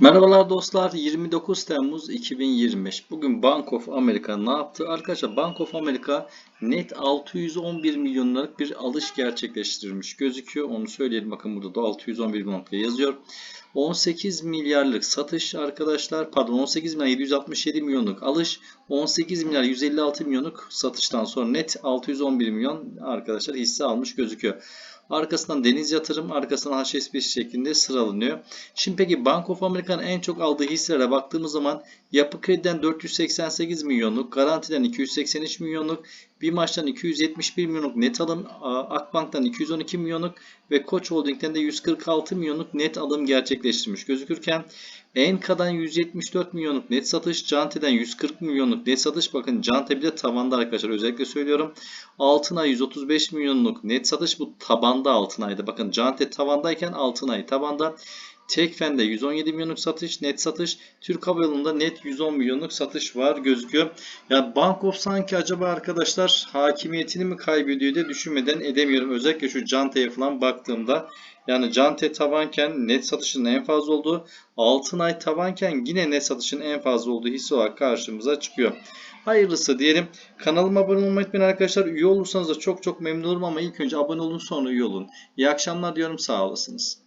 Merhabalar dostlar. 29 Temmuz 2025. Bugün Bank of America ne yaptı? Arkadaşlar Bank of America net 611 milyon liralık bir alış gerçekleştirmiş gözüküyor. Onu söyleyelim. Bakın burada da 611 milyon diye yazıyor. 18 milyarlık satış arkadaşlar. Pardon 18 milyar 767 milyonluk alış. 18 milyar 156 milyonluk satıştan sonra net 611 milyon arkadaşlar hisse almış gözüküyor. Arkasından Deniz Yatırım, arkasından HSBC şeklinde sıralanıyor. Şimdi peki Bank of America'nın en çok aldığı hisselere baktığımız zaman Yapı Kredi'den 488 milyonluk, Garanti'den 283 milyonluk, BİMAŞ'tan 271 milyonluk net alım, Akbank'tan 212 milyonluk ve Koç Holding'den de 146 milyonluk net alım gerçekleştirmiş gözükürken Enka'dan 174 milyonluk net satış, Cante'den 140 milyonluk net satış. Bakın Cante bile tavanda arkadaşlar özellikle söylüyorum. Altınay 135 milyonluk net satış bu tabanda Altınay'da. Bakın Cante tavandayken Altınay tabanda. Tekfen'de 117 milyonluk satış, net satış. Türk Hava Yolu'nda net 110 milyonluk satış var gözüküyor. Ya Bank of sanki acaba arkadaşlar hakimiyetini mi kaybediyor diye düşünmeden edemiyorum. Özellikle şu Cante'ye falan baktığımda. Yani Cante tavanken net satışın en fazla olduğu, Altınay tavanken yine net satışın en fazla olduğu hisse olarak karşımıza çıkıyor. Hayırlısı diyelim. Kanalıma abone olmayı unutmayın arkadaşlar. Üye olursanız da çok çok memnun olurum ama ilk önce abone olun sonra üye olun. İyi akşamlar diyorum sağ olasınız.